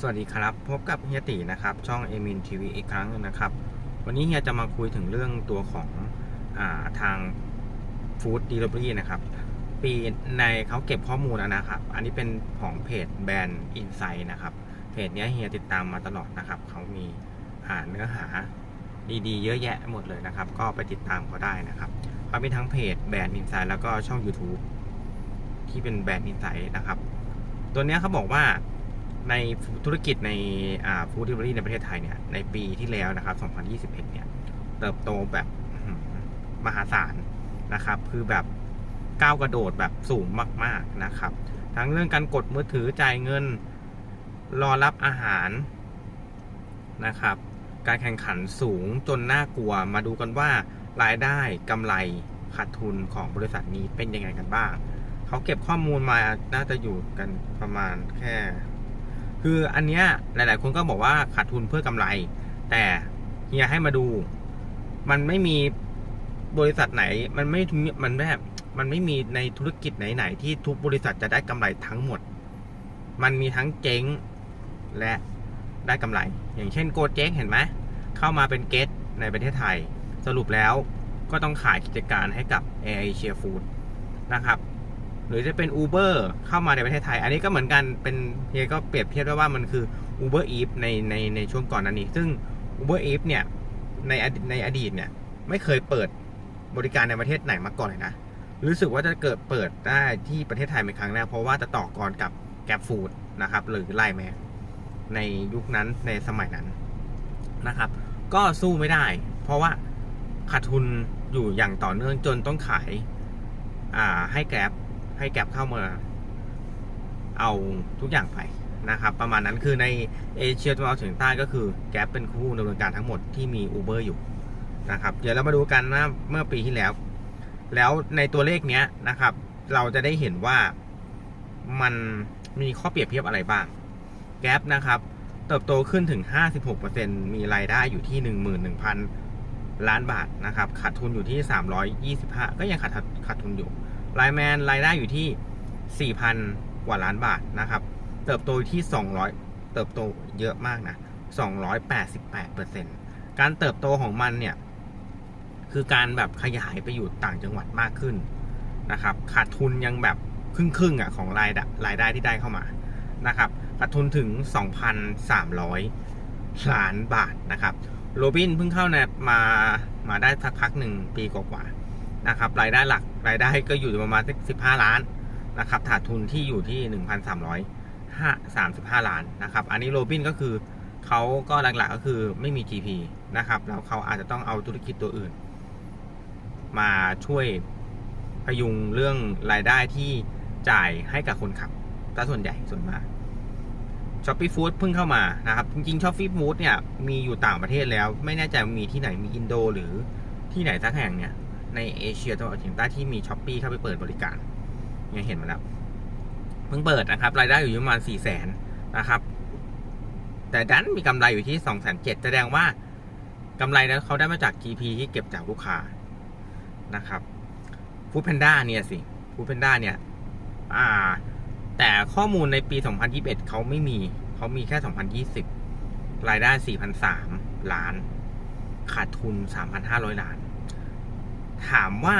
สวัสดีครับ พบกับเฮียตีนะครับ ช่องเอมินทีวีอีกครั้งนึงนะครับ วันนี้เฮียจะมาคุยถึงเรื่องตัวของอาทางฟู้ด d ด l i เ e อรี่นะครับ ปีในเขาเก็บข้อมูลนะครับ อันนี้เป็นของเพจแบรนด์อินไซ h ์นะครับ เพจนี้เฮียติดตามมาตลอดนะครับ เขามีาเนื้อหาดีๆ เยอะแยะหมดเลยนะครับ ก็ไปติดตามเขาได้นะครับเขามีทั้งเพจแบรนด์อินไซ h ์แล้วก็ช่อง YouTube ที่เป็นแบรนด์อินไซ h ์นะครับ ตัวนี้เขาบอกว่า ในธุรกิจในฟู้ดเดลิเวอรี่ในประเทศไทยเนี่ย ในปีที่แล้วนะครับ 2021 เนี่ย เติบโตแบบมหาศาลนะครับ คือแบบก้าวกระโดดแบบสูงมาก ๆนะครับ ทั้งเรื่องการกดมือถือจ่ายเงิน รอรับอาหารนะครับ การแข่งขันสูงจนน่ากลัว มาดูกันว่ารายได้กำไรขาดทุนของบริษัทนี้เป็นยังไงกันบ้าง เขาเก็บข้อมูลมาน่าจะอยู่กันประมาณแค่ คืออันเนี้ยหลาย ๆ คนก็บอกว่าขาดทุนเพื่อกำไร แต่เฮียให้มาดู มันไม่มีบริษัทไหน มันไม่มันแบบมันไม่มีในธุรกิจไหน ๆ ที่ทุกบริษัทจะได้กำไรทั้งหมด มันมีทั้งเจ๊งและได้กำไร อย่างเช่นโกเจ๊งเห็นไหมเข้ามาเป็นเกตในประเทศไทย สรุปแล้วก็ต้องขายกิจการให้กับ Air Asia Food นะครับ หรือจะเป็น Uber เข้ามาในประเทศไทย อันนี้ก็เหมือนกันเป็นเฮียก็เปรียบเทียบได้ว่ามันคือ Uber Eats ในในในช่วงก่อนนั้นนี้ ซึ่ง Uber Eats เนี่ยในอดีตในอดีตเนี่ยไม่เคยเปิดบริการในประเทศไหนมาก่อนเลยนะ รู้สึกว่าจะเกิดเปิดได้ที่ประเทศไทยเป็นครั้งแรกเพราะว่าจะต่อกรกับ Grab Food นะครับหรือไลแมนในยุคนั้นในสมัยนั้นนะครับ ก็สู้ไม่ได้ เพราะว่าขาดทุนอยู่อย่างต่อเนื่องจนต้องขายอ่าให้แกร็บ ให้แกร็บเข้ามาเอาทุกอย่างไปนะครับ ประมาณนั้นคือในเอเชียตะวันออกเฉียงใต้ก็คือแกร็บเป็นผู้ดำเนินการทั้งหมดที่มี Uber อยู่นะครับ เดี๋ยวเรามาดูกันนะเมื่อปีที่แล้ว แล้วในตัวเลขเนี้ยนะครับ เราจะได้เห็นว่ามันมีข้อเปรียบเทียบอะไรบ้าง แกร็บนะครับ เติบโตขึ้นถึง 56%มีรายได้อยู่ที่ 11,000 ล้านบาทนะครับ ขาดทุนอยู่ที่ 325 ก็ยังขาดขาดทุนอยู่ ไลแมนรายได้อยู่ที่ 4,000 กว่าล้านบาทนะครับ เติบโตที่ 200 เติบโตเยอะมากนะ 288%การเติบโตของมันเนี่ย คือการแบบขยายไปอยู่ต่างจังหวัดมากขึ้นนะครับ ขาดทุนยังแบบครึ่งๆอะของรายได้รายได้ที่ได้เข้ามานะครับขาดทุนถึง 2,300 ล้านบาทนะครับ โรบินเพิ่งเข้ามามาได้สักพักหนึ่งปีกว่าๆนะครับ รายได้หลัก รายได้ก็อยู่ประมาณสัก15ล้านนะครับขาดทุนที่อยู่ที่1,335ล้านนะครับ อันนี้โรบินก็คือเขาก็หลักๆก็คือไม่มี GP นะครับแล้วเขาอาจจะต้องเอาธุรกิจตัวอื่น มาช่วยพยุงเรื่องรายได้ที่จ่ายให้กับคนขับถ้าส่วนใหญ่ส่วนมากช้อปปี้ฟู้ดเพิ่งเข้ามานะครับ จริงๆช้อปปี้ฟู้ดเนี่ยมีอยู่ต่างประเทศแล้ว ไม่แน่ใจมีที่ไหนมีอินโดหรือที่ไหนสักแห่งเนี่ย ในเอเชียตะวันออกเฉียงใต้ที่มีช้อปปี้เข้าไปเปิดบริการเนี่ยเห็นมาแล้วเพิ่งเปิดนะครับ รายได้อยู่ประมาณสี่แสนนะครับ แต่ดันมีกำไรอยู่ที่สองแสนเจ็ดแสดงว่ากำไรนั้นเขาได้มาจาก GP ที่เก็บจากลูกค้านะครับฟู้ดแพนด้าเนี่ยสิฟู้ดแพนด้าเนี่ย อ่า แต่ข้อมูลในปี 2021 เขาไม่มี เขามีแค่ 2020 รายได้ 4,003 ล้าน ขาดทุน 3,500 ล้าน ถามว่า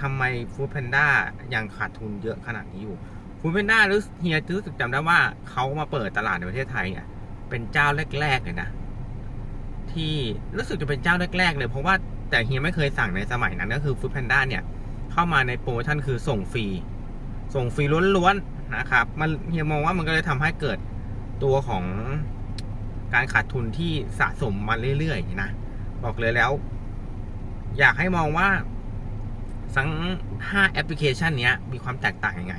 ทำไมฟู้ดแพนด้ายังขาดทุนเยอะขนาดนี้อยู่ฟู้ดแพนด้ารู้เฮียรู้สึกจำได้ว่าเขามาเปิดตลาดในประเทศไทยเนี่ย เป็นเจ้าแรก ๆ เลยนะ ที่รู้สึกจะเป็นเจ้าแรก ๆ เลยเพราะว่าแต่เฮียไม่เคยสั่งในสมัยนั้นก็คือฟู้ดแพนด้าเนี่ย เข้ามาในโปรโมชั่นคือส่งฟรี ส่งฟรีล้วนๆนะครับ มันเฮียมองว่ามันก็เลยทำให้เกิดตัวของการขาดทุนที่สะสมมาเรื่อยๆนะบอกเลยแล้ว อยากให้มองว่าทั้ง5แอปพลิเคชันนี้มีความแตกต่างยังไง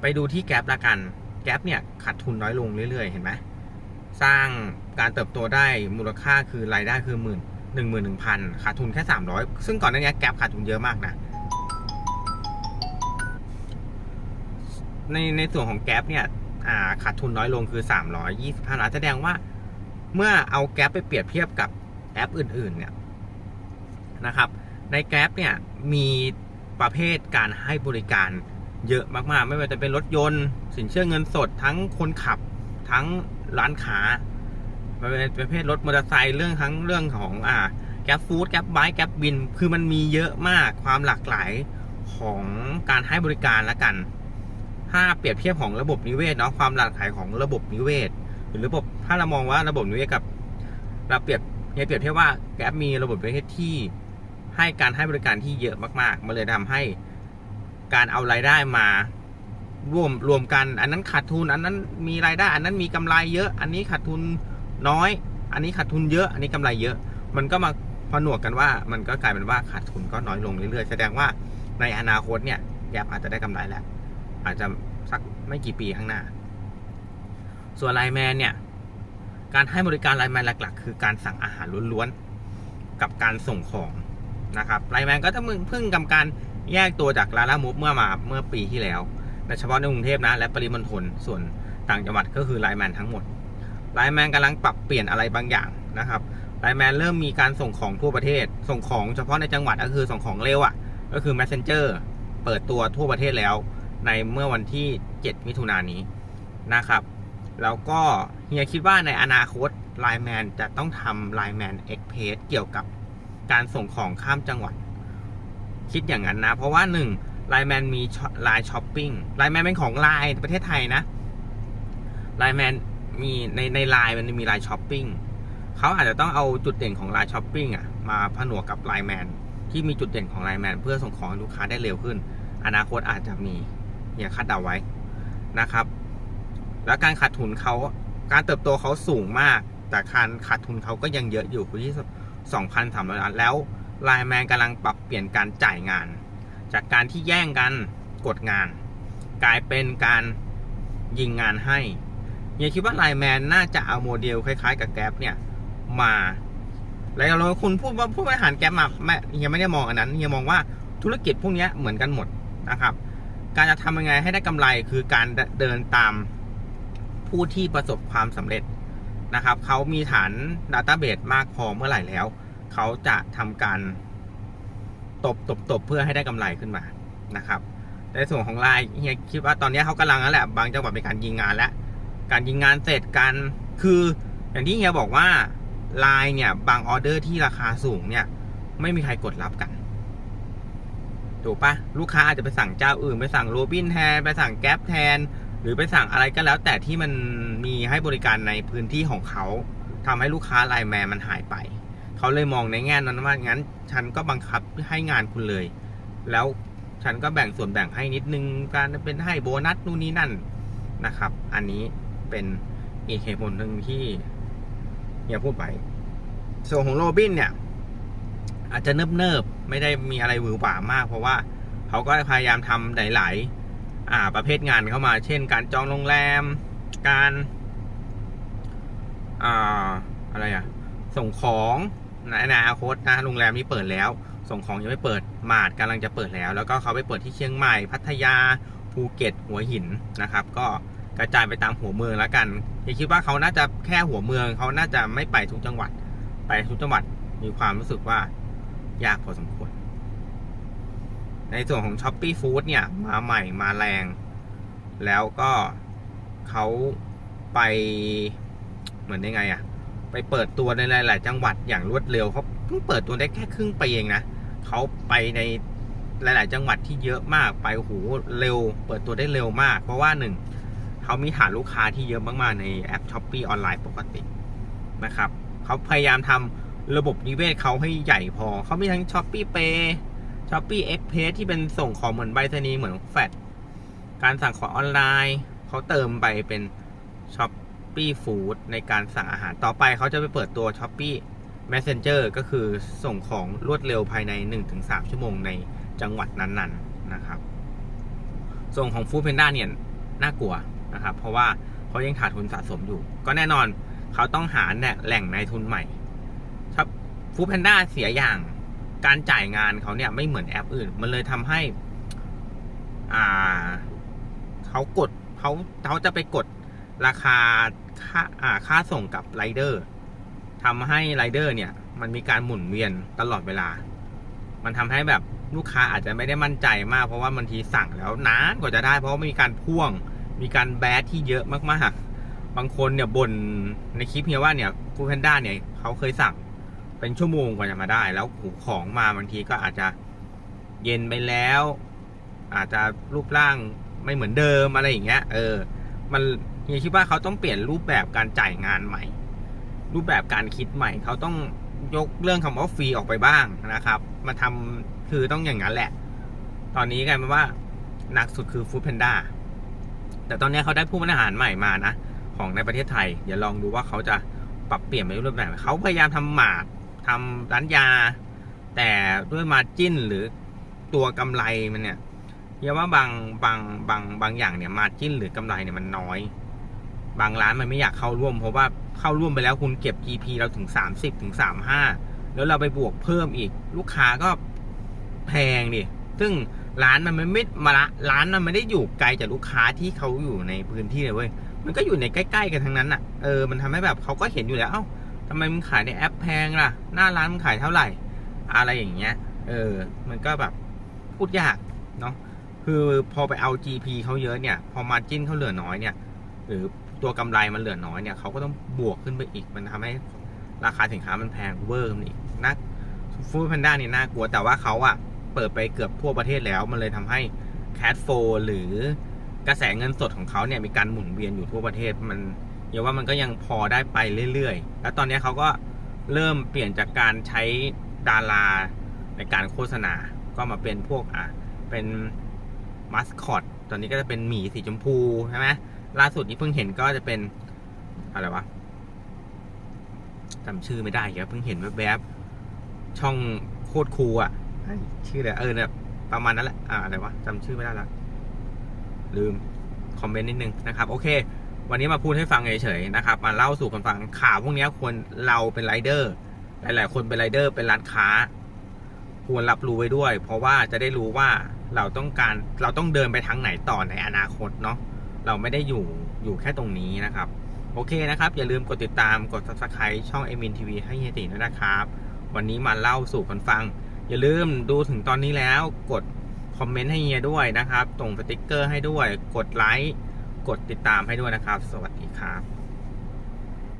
ไปดูที่แก p ละกัน แก p เนี่ยขาดทุนน้อยลงเรื่อยๆ เห็นไหมสร้างการเติบโตได้มูลค่าคือรายได้คือหมื่นหนึ่งหมื่นหนึ่งพันขาดทุนแค่สามร้อยซึ่งก่อนหน้านี้แก p ขาดทุนเยอะมากนะ ในในส่วนของแก๊ปเนี่ยขาดทุนน้อยลงคือ325ล้านแสดงว่า เมื่อเอาแก๊ปไปเปรียบเทียบกับแอปอื่น ๆ เนี่ย นะครับ ในแก๊ปเนี่ยมีประเภทการให้บริการเยอะมากๆ ไม่ว่าจะเป็นรถยนต์ สินเชื่อเงินสดทั้งคนขับทั้งร้านค้ามันเป็นประเภทรถมอเตอร์ไซค์เรื่องทั้งเรื่องของอ่าแกร็บฟู้ดแกร็บไบค์แกร็บบิน คือมันมีเยอะมากความหลากหลายของการให้บริการละกัน ถ้าเปรียบเทียบของระบบนิเวศเนาะความหลากหลายของระบบนิเวศ หรือระบบถ้าเรามองว่าระบบนิเวศกับ เราเปรียบเนี่ยเปรียบเทียบว่าแกร็บมีระบบนิเวศที่ ให้การให้บริการที่เยอะมากๆ มันเลยทำให้การเอารายได้มารวมรวมกัน อันนั้นขาดทุน อันนั้นมีรายได้ อันนั้นมีกำไรเยอะ อันนี้ขาดทุนน้อย อันนี้ขาดทุนเยอะ อันนี้กำไรเยอะ มันก็มาผนวกกันว่า มันก็กลายเป็นว่าขาดทุนก็น้อยลงเรื่อยๆ แสดงว่าในอนาคตเนี่ยแกบอาจจะได้กำไรแล้ว อาจจะสักไม่กี่ปีข้างหน้า ส่วนไลน์แมนเนี่ย การให้บริการไลน์แมนหลัก ๆ คือการสั่งอาหารล้วนๆ กับการส่งของ นะครับไลแมนก็จะมึงเพิ่งกำการแยกตัวจากลาล่ามูฟเมื่อมาเมื่อปีที่แล้วในเฉพาะในกรุงเทพนะ และปริมณฑลส่วนต่างจังหวัดก็คือไลแมนทั้งหมดไลแมนกำลังปรับเปลี่ยนอะไรบางอย่างนะครับไลแมนเริ่มมีการส่งของทั่วประเทศ ส่งของเฉพาะในจังหวัดก็คือส่งของเร็วอะ่ะ ก็คือ Messenger เปิดตัวทั่วประเทศแล้ว ในเมื่อวันที่ 7 มิถุนายนนี้นะครับแล้วก็เฮียคิดว่าในอนาคตไลแมนจะต้องทำไลแมนเอ็กเพสเกี่ยวกับ การส่งของข้ามจังหวัด คิดอย่างนั้นนะ เพราะว่าหนึ่งไลแมนมีไลน์ช้อปปิ้งไลแมนเป็นของไลน์ประเทศไทยนะไลแมนมีในในไลน์มันมีไลน์ช้อปปิ้งเขาอาจจะต้องเอาจุดเด่นของไลน์ช้อปปิ้งอะมาผนวกกับไลแมนที่มีจุดเด่นของไลแมนเพื่อส่งของลูกค้าได้เร็วขึ้น อนาคตอาจจะมีเนี่ยคาดเดาไว้นะครับ แล้วการขาดทุนเขาการเติบโตเขาสูงมาก แต่การขาดทุนเขาก็ยังเยอะอยู่ที่ 2,300 ล้าน แล้วไลน์แมนกำลังปรับเปลี่ยนการจ่ายงาน จากการที่แย่งกันกดงาน กลายเป็นการยิงงานให้เฮียคิดว่าไลน์แมนน่าจะเอาโมเดลคล้ายๆกับแกร็บเนี่ยมาแล้วเราคุณพูดว่าผู้บริหารแกร็บมาไม่เฮียไม่ได้มองอันนั้นเฮียมองว่าธุรกิจพวกนี้เหมือนกันหมดนะครับ การจะทำยังไงให้ได้กำไรคือการเดินตามผู้ที่ประสบความสำเร็จ นะครับเขามีฐาน Database มากพอเมื่อไหร่แล้ว เขาจะทำการตบตบตบเพื่อให้ได้กำไรขึ้นมานะครับในส่วนของไลน์เฮียคิดว่าตอนนี้เขากำลังแล้วแหละบางจังหวัดเป็นการยิงงานแล้วการยิงงานเสร็จการคืออย่างที่เฮียบอกว่าไลน์เนี่ย บางออเดอร์ที่ราคาสูงเนี่ย ไม่มีใครกดรับกันถูกปะลูกค้าอาจจะไปสั่งเจ้าอื่น ไปสั่งโรบินแทนไปสั่งแก๊ปแทน หรือไปสั่งอะไรก็แล้ว แต่ที่มันมีให้บริการในพื้นที่ของเขาทำให้ลูกค้าไลน์แมนมันหายไป เขาเลยมองในแง่นั้นว่างั้น ฉันก็บังคับให้งานคุณเลย แล้วฉันก็แบ่งส่วนแบ่งให้นิดนึงการเป็นให้โบนัสนู่นนี่นั่นนะครับ อันนี้เป็นอีกเหตุผลหนึ่งที่เฮียพูดไปส่วนของโรบินเนี่ย อาจจะเนิบๆไม่ได้มีอะไรหวือหวามาก เพราะว่าเขาก็พยายามทำหลายๆ อ่าประเภทงานเข้ามา เช่น การจองโรงแรม การอ่าอะไรอะส่งของในอนาคตนะโรงแรมนี้เปิดแล้ว ส่งของยังไม่เปิดมาดกำลังจะเปิดแล้ว แล้วก็เขาไปเปิดที่เชียงใหม่พัทยาภูเก็ตหัวหินนะครับ ก็กระจายไปตามหัวเมืองแล้วกันอย่าคิดว่าเขาน่าจะแค่หัวเมืองเขาน่าจะไม่ไปทุกจังหวัด ไปทุกจังหวัดมีความรู้สึกว่ายากพอสมควร ในส่วนของ s h อ p e e Food เนี่ย มาใหม่มาแรง แล้วก็เขาไปเหมือนยังไงอะไปเปิดตัวในหลาย ๆ จังหวัดอย่างรวดเร็วเขาเพิ่งเปิดตัวได้แค่ครึ่งปีเองนะเขาไปในหลาย ๆ จังหวัดที่เยอะมากไปโอ้โหเร็ว เปิดตัวได้เร็วมาก เพราะว่าหนึ่งเขามีฐานลูกค้าที่เยอะมาก ๆ ในแอป s h อ p e e ออนไลน์ปกตินะครับเขาพยายามทำระบบนิเวศเขาให้ใหญ่พอ เขามีทั้ง s h อ p e e Pay s h อ p e e Express ที่เป็นส่งของเหมือนใบสนีเหมือนแฟดการสั่งของออนไลน์ เขาเติมไปเป็น s h อ p e e Food ในการสั่งอาหารต่อไปเขาจะไปเปิดตัว s h อ p e e Messenger ก็คือส่งของรวดเร็วภายใน 1-3 ชั่วโมงในจังหวัดนั้นๆนนะครับ ส่งของ Food Panda เนี่ยน่ากลัวนะครับ เพราะว่าเขายังขาดทุนสะสมอยู่ ก็แน่นอนเขาต้องหาแหล่งนายทุนใหม่ครับ Food Panda เสียอย่าง การจ่ายงานเขาเนี่ยไม่เหมือนแอปอื่น มันเลยทำให้ อ่าเขากดเขาเขาจะไปกดราคาค่าอ่าค่าส่งกับไรเดอร์ทำให้ไรเดอร์เนี่ย มันมีการหมุนเวียนตลอดเวลา มันทำให้แบบลูกค้าอาจจะไม่ได้มั่นใจมาก เพราะว่าบางทีสั่งแล้วนานกว่าจะได้ เพราะว่ามีการพ่วง มีการแบดที่เยอะมากๆบางคนเนี่ยบ่นในคลิปเฮียว่าเนี่ยฟูแพนด้าเนี่ยเขาเคยสั่ง เป็นชั่วโมงกว่าจะมาได้ แล้วหูของมาบางทีก็อาจจะเย็นไปแล้ว อาจจะรูปร่างไม่เหมือนเดิมอะไรอย่างเงี้ย เออ มันเฮียคิดว่าเขาต้องเปลี่ยนรูปแบบการจ่ายงานใหม่ รูปแบบการคิดใหม่ เขาต้องยกเรื่องคำว่าฟรีออกไปบ้างนะครับ มาทำคือต้องอย่างนั้นแหละ ตอนนี้กลายเป็นว่าหนักสุดคือฟู้ดแพนด้าแต่ตอนนี้เขาได้ผู้บริหารใหม่มานะ ของในประเทศไทย เดี๋ยวลองดูว่าเขาจะปรับเปลี่ยนไปรูปแบบเขาพยายามทำหมาก ทำร้านยา แต่ด้วยมาจิ้นหรือตัวกำไรมันเนี่ยเรียกว่าบางบางบางบางอย่างเนี่ยมาจิ้นหรือกำไรเนี่ยมันน้อย บางร้านมันไม่อยากเข้าร่วม เพราะว่าเข้าร่วมไปแล้วคุณเก็บ GP เราถึง 30ถึง35 แล้วเราไปบวกเพิ่มอีก ลูกค้าก็แพงดิซึ่งร้านมันไม่ไม่มาละร้านมันไม่ได้อยู่ไกลจากลูกค้าที่เขาอยู่ในพื้นที่เลยเว้ยมันก็อยู่ในใกล้ ๆ กันทั้งนั้นอะเออมันทำให้แบบเขาก็เห็นอยู่แล้วเอ้า ทำไมมึงขายในแอปแพงล่ะ หน้าร้านมึงขายเท่าไหร่ อะไรอย่างเงี้ย เออ มันก็แบบพูดยากเนาะ คือพอไปเอา GP เขาเยอะเนี่ย พอมาจิ้นเขาเหลือน้อยเนี่ย หรือตัวกำไรมันเหลือน้อยเนี่ยเขาก็ต้องบวกขึ้นไปอีก มันทำให้ราคาสินค้ามันแพงเวอร์มันอีกนักฟู้ดแพนด้านี่น่ากลัว แต่ว่าเขาอะเปิดไปเกือบทั่วประเทศแล้ว มันเลยทำให้แคดโฟหรือกระแสเงินสดของเขาเนี่ยมีการหมุนเวียนอยู่ทั่วประเทศมัน เดี๋ยวว่ามันก็ยังพอได้ไปเรื่อยๆ แล้วตอนนี้เขาก็เริ่มเปลี่ยนจากการใช้ดาราในการโฆษณา ก็มาเป็นพวกอะเป็นมัสคอต ตอนนี้ก็จะเป็นหมีสีชมพูใช่ไหมล่าสุดนี้เพิ่งเห็นก็จะเป็นอะไรวะจำชื่อไม่ได้ครับเพิ่งเห็นแวบๆช่องโคตรคูอะชื่ออะไรเออเนี่ยประมาณนั้นแหละอ่าอะไรวะจำชื่อไม่ได้ละลืม คอมเมนต์นิดนึงนะครับ โอเค วันนี้มาพูดให้ฟังเฉยๆนะครับ มาเล่าสู่กันฟังข่าวพวกนี้ควรเราเป็นไรเดอร์ หลาย ๆ คนเป็นไรเดอร์เป็นร้านค้า ควรรับรู้ไว้ด้วย เพราะว่าจะได้รู้ว่าเราต้องการเราต้องเดินไปทางไหนต่อในอนาคตเนาะเราไม่ได้อยู่อยู่แค่ตรงนี้นะครับ โอเคนะครับ อย่าลืมกดติดตามกด subscribe ช่อง e m i n TV ให้เฮียติด้วยนะครับ วันนี้มาเล่าสู่กันฟัง อย่าลืมดูถึงตอนนี้แล้วกดคอมเมนต์ให้เฮียด้วยนะครับส่งสติกเกอร์ให้ด้วย กดไลค์ กดติดตามให้ด้วยนะครับ สวัสดีครับ